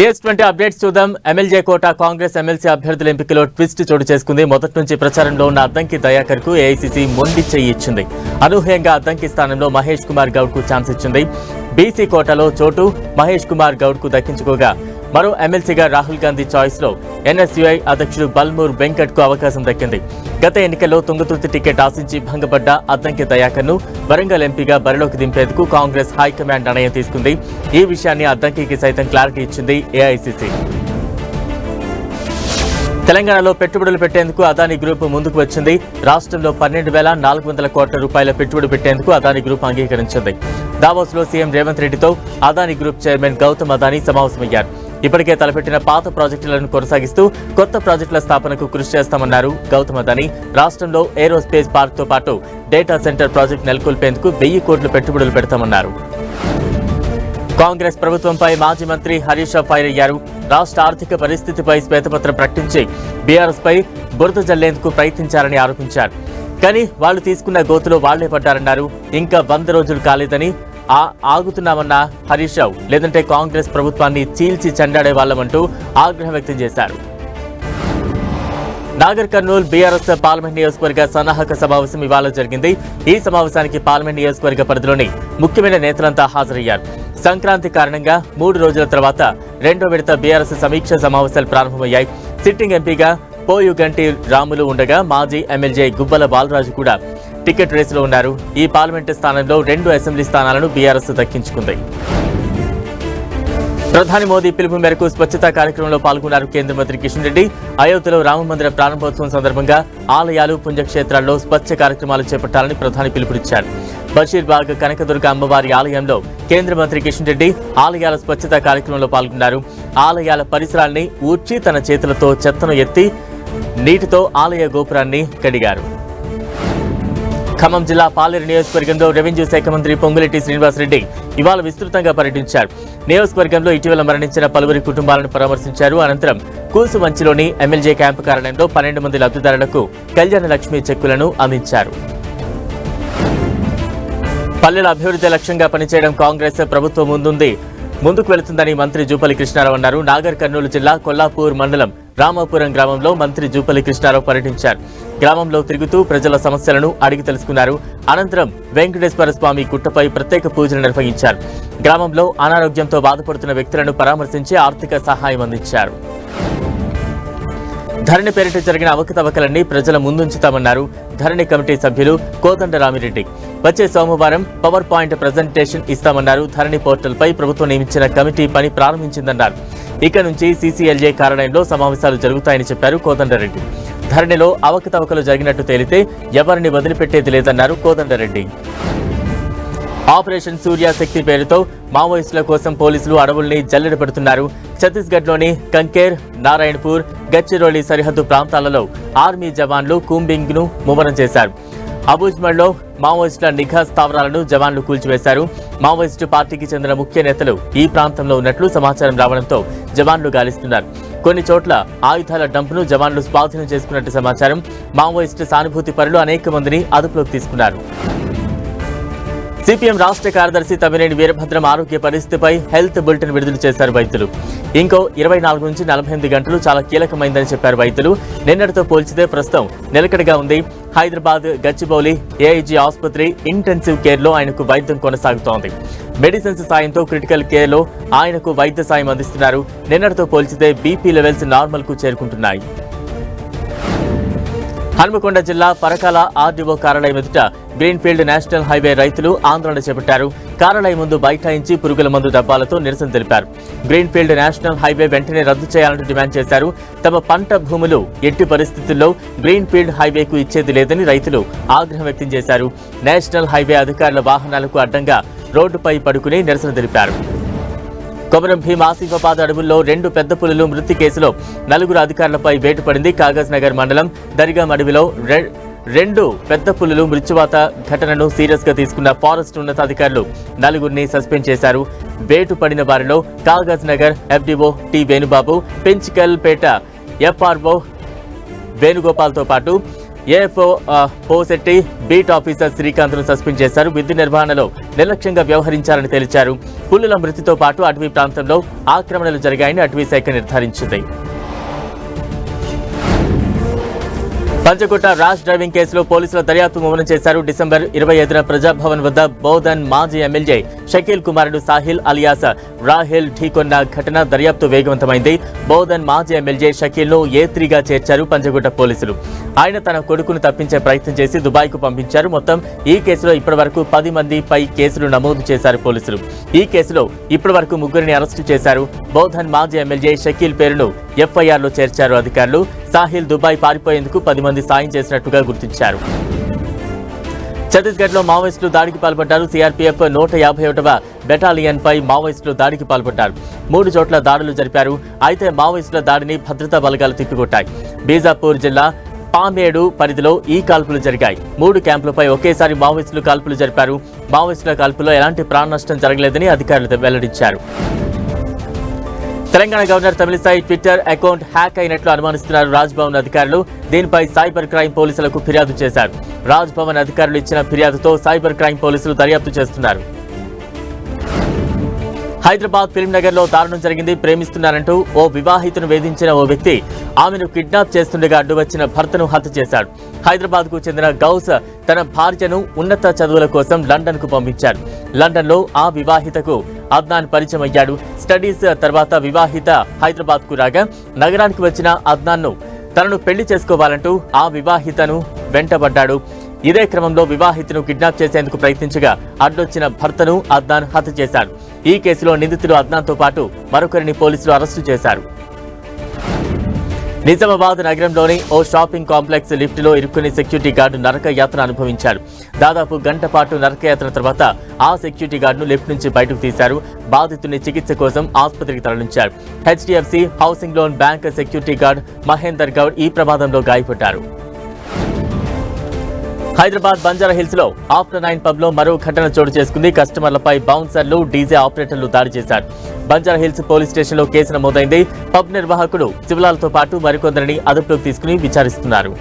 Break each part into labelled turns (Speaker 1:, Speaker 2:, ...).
Speaker 1: TS twenty updates చూద్దాం. MLA కోట Congress MLC అభ్యర్థుల ఎంపికలో ట్విస్ట్ చోటు చేసుకుంది. మొదటి నుంచి ప్రచారంలో ఉన్న అద్దంకి దయాకర్కు ఏఐసీసీ మొండి చెయ్యి ఇచ్చింది. అనూహ్యంగా అద్దంకి స్థానంలో మహేష్ కుమార్ గౌడ్కు ఛాన్స్ ఇచ్చింది. బీసీ కోటలో చోటు మహేష్ కుమార్ గౌడ్కు దక్కించుకోగా మరో ఎమ్మెల్సీగా రాహుల్ గాంధీ చాయిస్లో ఎన్ఎస్యుఐ అధ్యక్షుడు బల్మూర్ వెంకట్కు అవకాశం దక్కింది. గత ఎన్నికల్లో తుంగతుర్తి టికెట్ ఆశించి భంగపడ్డ అద్దంకి దయాకర్ను వరంగల్ ఎంపీగా బరిలోకి దింపేందుకు కాంగ్రెస్ హైకమాండ్ నిర్ణయం తీసుకుంది. ఈ విషయాన్ని అద్దంకి సైతం క్లారిటీ ఇచ్చింది ఏఐసీసీ. తెలంగాణలో పెట్టుబడులు పెట్టేందుకు అదాని గ్రూప్ ముందుకు వచ్చింది. రాష్ట్రంలో పన్నెండు వేల నాలుగు వందల కోట్ల రూపాయల పెట్టుబడి పెట్టేందుకు అదాని గ్రూప్ అంగీకరించింది. దావోస్లో సీఎం రేవంత్ రెడ్డితో అదాని గ్రూప్ చైర్మన్ గౌతమ్ అదాని సమావేశమయ్యారు. ఇప్పటికే తలపెట్టిన పాత ప్రాజెక్టులను కొనసాగిస్తూ కొత్త ప్రాజెక్టుల స్థాపనకు కృషి చేస్తామన్నారు గౌతమ్ అదాని రాష్ట్రంలో ఏరోస్పేస్ పార్క్తో పాటు డేటా సెంటర్ ప్రాజెక్టు నెలకొల్పేందుకు వెయ్యి కోట్లు పెట్టుబడులు పెడతామన్నారు. కాంగ్రెస్ ప్రభుత్వంపై మాజీ మంత్రి హరీష్ రావు ఫైర్ అయ్యారు. రాష్ట్ర ఆర్థిక పరిస్థితిపై శ్వేతపత్రం ప్రకటించి బీఆర్ఎస్ పై బురద జల్లేందుకు ప్రయత్నించారని ఆరోపించారు. కానీ వాళ్ళు తీసుకున్న గోతులో వాళ్ళే పడ్డారన్నారు. ఇంకా వంద రోజులు కాలేదని ఆగుతున్నామన్న హరీష్ రావు. లేదంటే కాంగ్రెస్ ప్రభుత్వాన్ని చీల్చి చెండాడే వాళ్ళమంటూ ఆగ్రహం వ్యక్తం చేశారు. నాగర్ కర్నూల్ బీఆర్ఎస్ పార్లమెంట్ నియోజకవర్గ సన్నాహక సమావేశం ఇవాళ జరిగింది. ఈ సమావేశానికి పార్లమెంట్ నియోజకవర్గ పరిధిలోని ముఖ్యమైన నేతలంతా హాజరయ్యారు. సంక్రాంతి కారణంగా మూడు రోజుల తర్వాత రెండో విడత బీఆర్ఎస్ సమీక్ష సమావేశాలు ప్రారంభమయ్యాయి. సిట్టింగ్ ఎంపీగా పోయుగంటి రాములు ఉండగా మాజీ ఎమ్మెల్యే గుబ్బల బాలరాజు కూడా టికెట్ రేసులో ఉన్నారు. ఈ పార్లమెంటు స్థానంలో రెండు అసెంబ్లీ స్థానాలను బీఆర్ఎస్ దక్కించుకుంది. ప్రధాని మోదీ పిలుపు మేరకు స్వచ్ఛతా కార్యక్రమంలో పాల్గొన్నారు కేంద్ర మంత్రి కిషన్ రెడ్డి. అయోధ్యలో రామమందిర ప్రారంభోత్సవం సందర్భంగా ఆలయాలు పుణ్యక్షేత్రాల్లో స్వచ్ఛ కార్యక్రమాలు చేపట్టాలని ప్రధాని పిలుపునిచ్చారు. బషీర్బాగ్ కనకదుర్గ అమ్మవారి ఆలయంలో కేంద్ర మంత్రి కిషన్ రెడ్డి ఆలయాల స్వచ్ఛతా కార్యక్రమంలో పాల్గొన్నారు. ఆలయాల పరిసరాల్ని ఊడ్చి తన చేతులతో చెత్తను ఎత్తి నీటితో ఆలయ గోపురాన్ని కడిగారు. ఖమ్మం జిల్లా పాలేరు నియోజకవర్గంలో రెవెన్యూ శాఖ మంత్రి పొంగులెట్టి శ్రీనివాసరెడ్డి ఇవాళ విస్తృతంగా పర్యటించారు. నియోజకవర్గంలో ఇటీవల మరణించిన పలువురి కుటుంబాలను పరామర్శించారు. అనంతరం కూసుమంచిలోని ఎమ్మెల్యే క్యాంపు కారణంలో పన్నెండు మంది లబ్ధిదారులకు కళ్యాణ లక్ష్మి చెక్కులను అందించారు. పల్లెల అభివృద్ధి లక్ష్యంగా పనిచేయడం కాంగ్రెస్ ప్రభుత్వం ముందుంది. ముందుకు వెళుతుందని మంత్రి జూపల్లి కృష్ణారావు అన్నారు. నాగర్ కర్నూలు జిల్లా కొల్లాపూర్ మండలం రామాపురం గ్రామంలో మంత్రి జూపల్లి కృష్ణారావు పర్యటించారు. గ్రామంలో తిరుగుతూ ప్రజల సమస్యలను అడిగి తెలుసుకున్నారు. అనంతరం వెంకటేశ్వర స్వామి గుట్టపై ప్రత్యేక పూజలు నిర్వహించారు. గ్రామంలో అనారోగ్యంతో బాధపడుతున్న వ్యక్తులను పరామర్శించి ఆర్థిక సహాయం అందించారు. ధరణి పేరిట జరిగిన అవకతవకలన్నీ ప్రజల ముందుంచుతామన్నారు. ధరణి కమిటీ సభ్యులు కోదండరామిరెడ్డి వచ్చే సోమవారం పవర్ పాయింట్ ప్రజెంటేషన్ ఇస్తామన్నారు. ధరణి పోర్టల్పై ప్రభుత్వం నియమించిన కమిటీ పని ప్రారంభించిందన్నారు. ఇక నుంచి సీసీఎల్జే కార్యాలయంలో సమావేశాలు జరుగుతాయని చెప్పారు కోదండరెడ్డి ధరణిలో అవకతవకలు జరిగినట్టు తేలితే ఎవరిని వదిలిపెట్టేది లేదన్నారు కోదండరెడ్డి ఆపరేషన్ సూర్యాశక్తి పేరుతో మావోయిస్టుల కోసం పోలీసులు అడవుల్ని జల్లెడ పెడుతున్నారు. ఛత్తీస్గఢ్లోని కంకేర్ నారాయణపూర్ గచ్చిరోలి సరిహద్దు ప్రాంతాలలో ఆర్మీ జవాన్లు కూంబింగ్ను ముమ్మరం చేశారు. అబూజ్మల్లో మావోయిస్టుల నిఘా స్థావరాలను జవాన్లు కూల్చివేశారు. మావోయిస్టు పార్టీకి చెందిన ముఖ్య నేతలు ఈ ప్రాంతంలో ఉన్నట్లు సమాచారం రావడంతో జవాన్లు గాలిస్తున్నారు. కొన్ని చోట్ల ఆయుధాల డంపును జవాన్లు స్వాధీనం చేసుకున్నట్టు సమాచారం. మావోయిస్టు సానుభూతి పరులు అనేక మందిని అదుపులోకి తీసుకున్నారు. సిపిఎం రాష్ట్ర కార్యదర్శి తమ్మినేని వీరభద్రం ఆరోగ్య పరిస్థితిపై హెల్త్ బులెటిన్ విడుదల చేశారు వైద్యులు. ఇంకో ఇరవై నాలుగు నుంచి నలభై ఎనిమిది గంటలు చాలా కీలకమైందని చెప్పారు వైద్యులు. నిన్నటితో పోల్చితే ప్రస్తుతం నిలకడగా ఉంది. హైదరాబాద్ గచ్చిబౌలి ఏఐజీ ఆసుపత్రి ఇంటెన్సివ్ కేర్లో ఆయనకు వైద్యం కొనసాగుతోంది. మెడిసిన్స్ సాయంతో క్రిటికల్ కేర్లో ఆయనకు వైద్య సాయం అందిస్తున్నారు. నిన్నటితో పోల్చితే బీపీ లెవెల్స్ నార్మల్కు చేరుకుంటున్నాయి. హనుమకొండ జిల్లా పరకాల ఆర్డీఓ కార్యాలయం ఎదుట గ్రీన్ఫీల్డ్ నేషనల్ హైవే రైతులు ఆందోళన చేపట్టారు. కార్యాలయం ముందు బైఠాయించి పురుగుల మందు డబ్బాలతో నిరసన తెలిపారు. గ్రీన్ఫీల్డ్ నేషనల్ హైవే వెంటనే రద్దు చేయాలని డిమాండ్ చేశారు. తమ పంట భూములు ఎట్టి పరిస్థితుల్లో గ్రీన్ఫీల్డ్ హైవేకు ఇచ్చేది లేదని రైతులు ఆగ్రహం వ్యక్తం చేశారు. నేషనల్ హైవే అధికారుల వాహనాలకు అడ్డంగా రోడ్డుపై పడుకుని నిరసన తెలిపారు. కొమరం భీం ఆసిఫాబాద్ అడవుల్లో రెండు పెద్ద పులులు మృతి కేసులో నలుగురు అధికారులపై వేటు పడింది. కాగజ్ నగర్ మండలం దరిగాం అడవిలో రెండు పెద్ద పులులు మృత్యువాత ఘటనను సీరియస్గా తీసుకున్న ఫారెస్ట్ ఉన్నతాధికారులు నలుగురిని సస్పెండ్ చేశారు. వేటు పడిన వారిలో Kagaz Nagar FDO T Venubabu Penchikalpet FRO వేణుగోపాల్తో పాటు ఏఎఫ్ఓ పోసెట్టి బీట్ ఆఫీసర్ శ్రీకాంత్ను సస్పెండ్ చేశారు. విధి నిర్వహణలో నిర్లక్ష్యంగా వ్యవహరించారని తేల్చారు. పులుల మృతితో పాటు అటవీ ప్రాంతంలో ఆక్రమణలు జరిగాయని అటవీ శాఖ నిర్ధారించింది. పంచకుట్ట ర్యాష్ డ్రైవింగ్ కేసులో పోలీసుల దర్యాప్తు ముమ్మరం చేశారు డిసెంబర్ ఇరవై ఐదున ప్రజాభవన్ వద్ద బోధన్ మాజీ ఎమ్మెల్యే షకీల్ కుమారుడు సాహిల్ అలియాస్ రాహిల్ ఢీకొన్న ఘటన దర్యాప్తు వేగవంతమైంది. బోధన్ మాజీ ఎమ్మెల్యే షకీల్ను ఏ త్రీగా చేర్చారు పంచగుట్ట పోలీసులు. ఆయన తన కొడుకును తప్పించే ప్రయత్నం చేసి దుబాయ్కు పంపించారు. మొత్తం ఈ కేసులో ఇప్పటివరకు పది మంది పై కేసులు నమోదు చేశారు పోలీసులు. ఈ కేసులో ఇప్పటివరకు ముగ్గురిని అరెస్టు చేశారు బోధన్ మాజీ ఎమ్మెల్యే షకీల్ పేరును ఎఫ్ఐఆర్లో చేర్చారు అధికారులు. సాహిల్ దుబాయ్ పారిపోయేందుకు పది మంది సాయం చేసినట్టుగా గుర్తించారు. ఛత్తీస్గఢ్లో మావోయిస్టులు దాడికి పాల్పడ్డారు. సీఆర్పీఎఫ్ నూట యాభై ఒకటవ బెటాలియన్ పై మావోయిస్టులు దాడికి పాల్పడ్డారు. మూడు చోట్ల దాడులు జరిపారు. అయితే మావోయిస్టుల దాడిని భద్రతా బలగాలు తిప్పికొట్టాయి. బీజాపూర్ జిల్లా పామేడు పరిధిలో ఈ కాల్పులు జరిగాయి. మూడు క్యాంపులపై ఒకేసారి మావోయిస్టులు కాల్పులు జరిపారు. మావోయిస్టుల కాల్పులో ఎలాంటి ప్రాణ నష్టం జరగలేదని అధికారులు వెల్లడించారు. Telangana governor Tamilisai Twitter account hack అయినట్లు అనుమానిస్తున్నారు రాజ్ భవన్ అధికారులు. దీనిపై సైబర్ క్రైమ్ పోలీసులకు ఫిర్యాదు చేశారు. రాజ్ భవన్ అధికారులు ఇచ్చిన ఫిర్యాదుతో సైబర్ క్రైమ్ పోలీసులు దర్యాప్తు చేస్తున్నారు. హైదరాబాద్ ఫిల్మ్ నగర్లో దారుణం జరిగింది ప్రేమిస్తున్నారంటూ ఓ వివాహితను వేధించిన ఓ వ్యక్తి ఆమెను కిడ్నాప్ చేస్తుండగా అడ్డు వచ్చిన భర్తను హత్య చేశాడు. హైదరాబాద్కు చెందిన గౌస్ తన భార్యను ఉన్నత చదువుల కోసం లండన్కు పంపించాడు. లండన్లో ఆ వివాహితకు అద్నాన్ పరిచయం అయ్యాడు. స్టడీస్ తర్వాత వివాహిత హైదరాబాద్కు రాగా నగరానికి వచ్చిన అద్నాన్ను తనను పెళ్ళి చేసుకోవాలంటూ ఆ వివాహితను వెంటబడ్డాడు. ఇదే క్రమంలో వివాహితను కిడ్నాప్ చేసేందుకు ప్రయత్నించగా అడ్డొచ్చిన భర్తను అద్నాన్ హత్య చేశాడు. ఈ కేసులో నిందితుడు అద్నాన్తో పాటు మరొకరిని పోలీసులు అరెస్టు చేశారు. నిజామాబాద్ నగరంలోని ఓ షాపింగ్ కాంప్లెక్స్ లిఫ్టులో ఇరుక్కుని సెక్యూరిటీ గార్డు నరక అనుభవించారు అనుభవించాడు. దాదాపు గంట పాటు నరకయాత్ర తర్వాత ఆ సెక్యూరిటీ గార్డును లిఫ్ట్ నుంచి బయటకు తీశారు. బాధితుని చికిత్స కోసం ఆసుపత్రికి తరలించారు. HDFC housing loan bank security guard Mahender Goud ఈ ప్రమాదంలో గాయపడ్డారు. హైదరాబాద్ బంజారా హిల్స్లో ఆఫ్టర్ నైన్ పబ్లో మరో ఘటన చోటు చేసుకుంది. కస్టమర్లపై బౌన్సర్లు డీజే ఆపరేటర్లు దాడి చేశారు. బంజారా హిల్స్ పోలీస్ స్టేషన్లో కేసు నమోదైంది. పబ్ నిర్వాహకుడు శివలాల్తో పాటు మరికొందరిని అదుపులోకి తీసుకుని విచారిస్తున్నారు.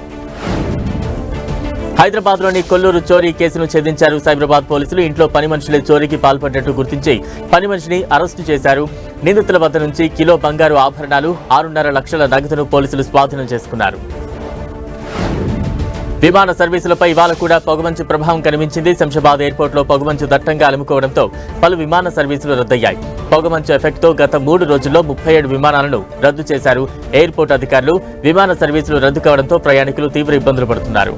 Speaker 1: హైదరాబాద్లోని కొల్లూరు చోరీ కేసును ఛేదించారు సైబరాబాద్ పోలీసులు. ఇంట్లో పని మనుషులే చోరీకి పాల్పడ్డట్టు గుర్తించి పని మనిషిని అరెస్టు చేశారు. నిందితుల వద్ద నుంచి కిలో బంగారు ఆభరణాలు ఆరున్నర లక్షల నగదును పోలీసులు స్వాధీనం చేసుకున్నారు. విమాన సర్వీసులపై ఇవాళ కూడా పొగమంచు ప్రభావం కనిపించింది. శంషాబాద్ ఎయిర్పోర్ట్లో పొగమంచు దట్టంగా అలుముకోవడంతో పలు విమాన సర్వీసులు రద్దయ్యాయి. పొగమంచు ఎఫెక్ట్తో గత మూడు రోజుల్లో ముప్పై ఏడు విమానాలను రద్దు చేశారు. ఎయిర్పోర్ట్ అధికారులు విమాన సర్వీసులు రద్దు కావడంతో ప్రయాణికులు తీవ్ర ఇబ్బందులు పడుతున్నారు.